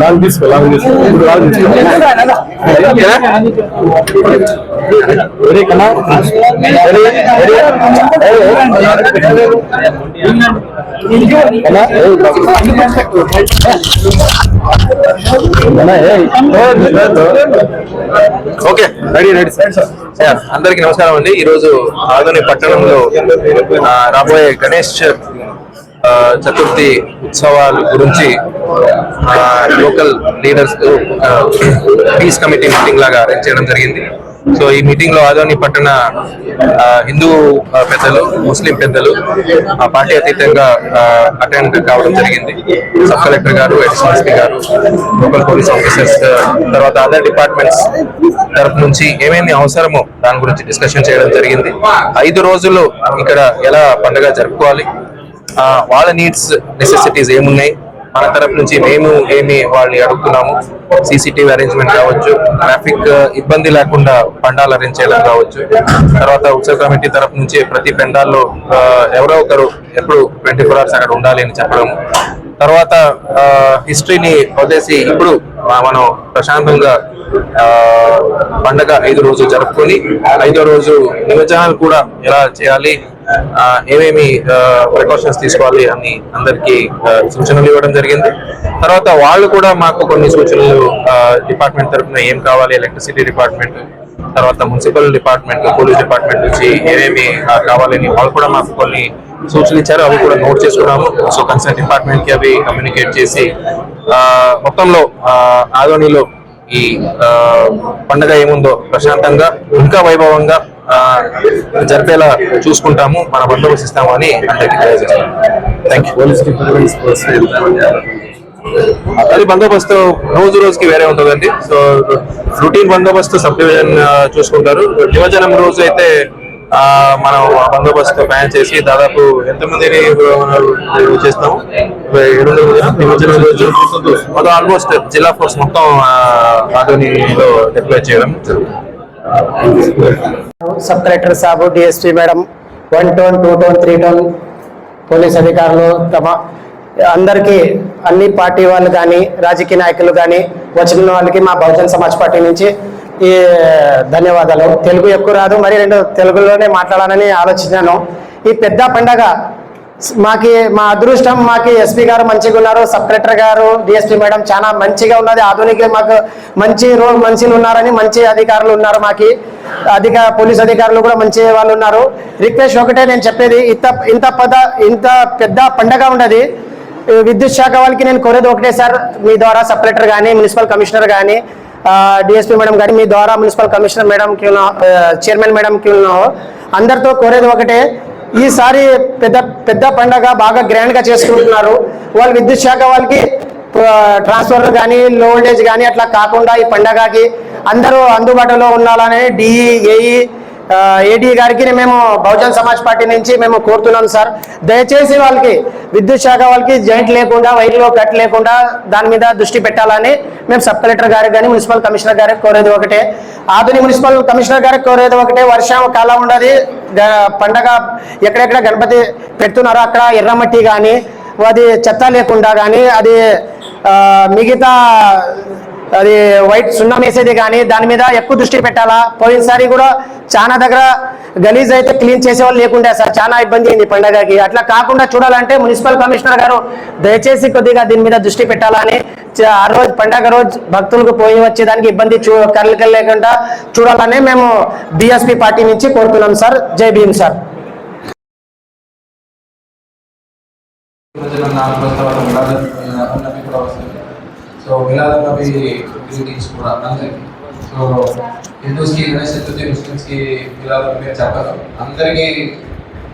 Long తీసుకో long తీసుకో ఇప్పుడు లాంగ్ తీసుకో కన్నా ఓకే రెడీ రెడీ సార్ అందరికీ నమస్కారం అండి. ఈ రోజు ఆదోని పట్టణంలో రాబోయే గణేష్ ఆ, చతుర్థి ఉత్సవాల గురించి ఆ, local leaders peace committee meeting లాగా అరేంజ్ చేయడం జరిగింది. సో ఈ మీటింగ్లో ఆదోని పట్టణ హిందూ పెద్దలు ముస్లిం పెద్దలు ఆ పార్టీ అతీతంగా అటెండ్ కావడం జరిగింది. సబ్ కలెక్టర్ గారు అడిషనల్ ఎస్పీ గారు లోకల్ పోలీస్ ఆఫీసర్స్ తర్వాత అదర్ డిపార్ట్మెంట్స్ తరపు నుంచి ఏమేమి అవసరమో దాని గురించి డిస్కషన్ చేయడం జరిగింది. ఐదు రోజులు ఇక్కడ ఎలా పండుగ జరుపుకోవాలి? వాళ్ళ నీడ్స్ నెసెసిటీస్ ఏమున్నాయి? మన తరపు నుంచి మేము ఏమి వాళ్ళని అడుగుతున్నాము సీసీటీవీ అరేంజ్మెంట్ కావచ్చు ట్రాఫిక్ uh, ఇబ్బంది లేకుండా పండాలు అరేంజ్ చేయడం కావచ్చు. తర్వాత ఉత్సవ కమిటీ తరఫు నుంచి ప్రతి పెండాల్లో uh, ఎవరో ఒకరు ఎప్పుడు ట్వంటీ ఫోర్ అవర్స్ అక్కడ ఉండాలి అని చెప్పడం. తర్వాత uh, హిస్టరీని వదిలేసి ఇప్పుడు మనం ప్రశాంతంగా పండగ ఐదు రోజులు జరుపుకొని ఐదో రోజు నిమజ్జనాలు కూడా ఎలా చేయాలి ఏమేమి ప్రికాషన్స్ తీసుకోవాలి అని అందరికి సూచనలు ఇవ్వడం జరిగింది. తర్వాత వాళ్ళు కూడా మాకు కొన్ని సూచనలు డిపార్ట్మెంట్ తరఫున ఏం కావాలి ఎలక్ట్రిసిటీ డిపార్ట్మెంట్ తర్వాత మున్సిపల్ డిపార్ట్మెంట్ పోలీస్ డిపార్ట్మెంట్ నుంచి ఏమేమి కావాలని వాళ్ళు కూడా మాకు కొన్ని సూచనలు ఇచ్చారు. అవి కూడా నోట్ చేసుకున్నాము. సో కన్సర్న్ డిపార్ట్మెంట్కి అవి కమ్యూనికేట్ చేసి ఆ, మొత్తంలో ఆదోనిలో ఈ పండగ ఏముందో ప్రశాంతంగా ఇంకా వైభవంగా జరిపేలా చూసుకుంటాము మన బందోబస్తు ఇస్తాము అని అందరికీ థ్యాంక్ యూ అది బందోబస్తు రోజు రోజుకి వేరే ఉంటుందండి. సో రొటీన్ బందోబస్తు సబ్ డివిజన్ చూసుకుంటారు. నిమజ్జనం రోజు అయితే మనం ఆ బందోబస్తు ప్లాన్ చేసి దాదాపు ఎంతమందిని చేస్తాము ఏడు? నిమజ్జనం రోజు మొత్తం ఆల్మోస్ట్ జిల్లా ఫోర్స్ మొత్తం ఆ, ఆదోనిలో డిప్లాయ్ చేయడం జరుగుతుంది. Sub collector Sabu DSP madam one town two town three town police అధికారులు తమ అందరికీ అన్ని పార్టీ వాళ్ళు కానీ రాజకీయ నాయకులు కానీ వచ్చిన వాళ్ళకి మా బహుజన్ సమాజ్ పార్టీ నుంచి ఈ ధన్యవాదాలు. తెలుగు ఎక్కువ రాదు మరి రెండు తెలుగులోనే మాట్లాడాలని ఆలోచించాను. ఈ పెద్ద పండగ మాకి మా అదృష్టం మాకి ఎస్పీ గారు మంచిగా ఉన్నారు సబ్ కలెక్టర్ గారు డిఎస్పీ మేడం చాలా మంచిగా ఉన్నది. ఆధునిక మాకు మంచి రోల్ మనుషులు ఉన్నారని మంచి అధికారులు ఉన్నారు మాకి. అధిక పోలీస్ అధికారులు కూడా మంచి వాళ్ళు ఉన్నారు. రిక్వెస్ట్ ఒకటే నేను చెప్పేది ఇంత ఇంత పద ఇంత పెద్ద పండగ ఉండదు. విద్యుత్ శాఖ వాళ్ళకి నేను కోరేది ఒకటే సార్ మీ ద్వారా సబ్ కలెక్టర్ కానీ మున్సిపల్ కమిషనర్ కానీ డిఎస్పీ మేడం కానీ మీ ద్వారా municipal commissioner madam chairman madam అందరితో కోరేది ఒకటే. ఈసారి పెద్ద పెద్ద పండగ బాగా గ్రాండ్గా చేసుకుంటున్నారు. వాళ్ళు విద్యుత్ శాఖ వాళ్ళకి ట్రాన్స్ఫర్ కానీ లో వోల్టేజ్ కానీ అట్లా కాకుండా ఈ పండగకి అందరూ అందుబాటులో ఉండాలని డిఈ ఏఈ ఏడీ గారికి మేము బహుజన్ సమాజ్ పార్టీ నుంచి మేము కోరుతున్నాం సార్. దయచేసి వాళ్ళకి విద్యుత్ శాఖ వాళ్ళకి జాయింట్ లేకుండా వైర్లో కట్ లేకుండా దాని మీద దృష్టి పెట్టాలని మేము సబ్ కలెక్టర్ గారికి కానీ మున్సిపల్ కమిషనర్ గారికి కోరేది ఒకటే. ఆధునిక మున్సిపల్ కమిషనర్ గారికి కోరేది ఒకటే. వర్షం కాలం ఉండదు. పండగ ఎక్కడెక్కడ గణపతి పెడుతున్నారో అక్కడ ఎర్రమట్టి కానీ అది చెత్త లేకుండా కానీ అది మిగతా అది వైట్ సున్నం వేసేది కానీ దాని మీద ఎక్కువ దృష్టి పెట్టాలా? పోయినసారి కూడా చాలా దగ్గర గలీజ్ అయితే క్లీన్ చేసేవాళ్ళు లేకుండా సార్. చాలా ఇబ్బంది అయింది పండగకి. అట్లా కాకుండా చూడాలంటే మున్సిపల్ కమిషనర్ గారు దయచేసి కొద్దిగా దీని మీద దృష్టి పెట్టాలని ఆ రోజు పండగ రోజు భక్తులకు పోయి వచ్చేదానికి ఇబ్బంది చూ లేకుండా చూడాలని మేము బిఎస్పి పార్టీ నుంచి కోరుతున్నాం సార్. జై భీమ్ సార్. నిమజ్జనం నాలుగు రోజుల కూడా వస్తుంది సో మిలాద్ నబీ గ్రీటింగ్స్ కూడా అందరికి సో హిందూస్కి గణేష్ చతుర్థి ముస్లిమ్స్కి మిలాద్ నబీ అని చెప్పరు. అందరికీ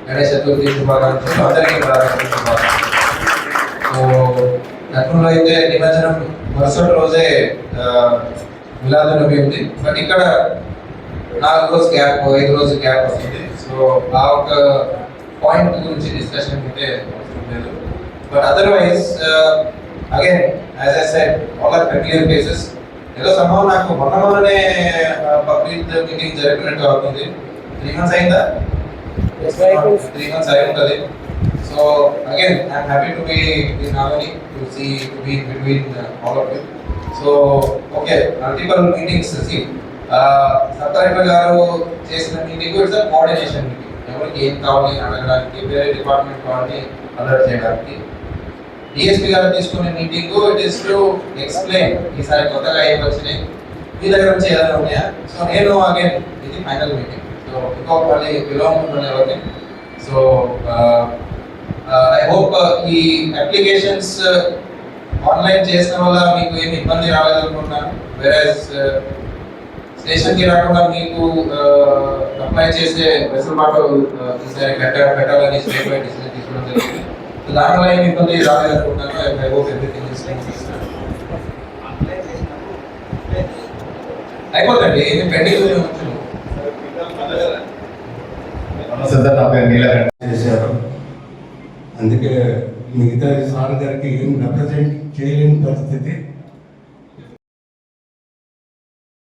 గణేష్ చతుర్థి శుభాకాంక్షలు. అందరికీ శుభాకాంక్షలు. సో గతంలో అయితే నిమజ్జనం మరుసటి రోజే మిలాద్ నబీ ఉంది. బట్ ఇక్కడ నాలుగు రోజు గ్యాప్ ఐదు రోజు గ్యాప్ వస్తుంది. సో ఆ ఒక పాయింట్ గురించి డిస్కషన్ అయితే లేదు. But otherwise again as I said all are familiar cases ఏదో సంభవం నాకు మొన్న మొన్ననే బక్రీద్ మీటింగ్ జరిపినట్టు అవుతుంది. త్రీ మంత్స్ అయిందా? త్రీ మంత్స్ అయి ఉంటుంది. So again I'm happy to be in Nagani to see to be between all of you so okay multiple meetings C Sattareddy గారు చేసిన మీటింగ్ ఇట్స్ కోఆర్డినేషన్ మీటింగ్ ఎవరికి ఏం కావాలి అడగడానికి వేరే డిపార్ట్మెంట్ వాళ్ళని అలర్ట్ చేయడానికి. డిఎస్పీ గారు తీసుకునే meeting it is to explain ఈసారి కొత్తగా ఏం వచ్చినాయి? మీ దగ్గర నుంచి ఏదైనా ఉన్నాయా? సో నేను అగైన్ ఇది ఫైనల్ మీటింగ్ సో ఇంకొక మళ్ళీ పిలవకుండా ఎవరిని? సో ఐ హోప్ ఈ అప్లికేషన్స్ ఆన్లైన్ uh, చేసిన వల్ల మీకు ఏమి ఇబ్బంది రాలేదనుకుంటున్నాను. వేరే స్టేషన్కి uh, రాకుండా మీకు uh, అప్లై చేసే వెసులుబాటు ఈసారి పెట్టాలని స్టేట్ డిసిజన్ తీసుకోవడం జరిగింది. So, దానివల్ల ఇబ్బంది రాలేదనుకుంటున్నాను ఐ హోప్ ఎవ్రీథింగ్ ఇస్ అయిపోతుంది. ఏమి పెండింగ్ ఉంచు చేశారు. అందుకే మిగతా సార్ గారికి ఏం రిప్రజెంట్ చేయలేని పరిస్థితి.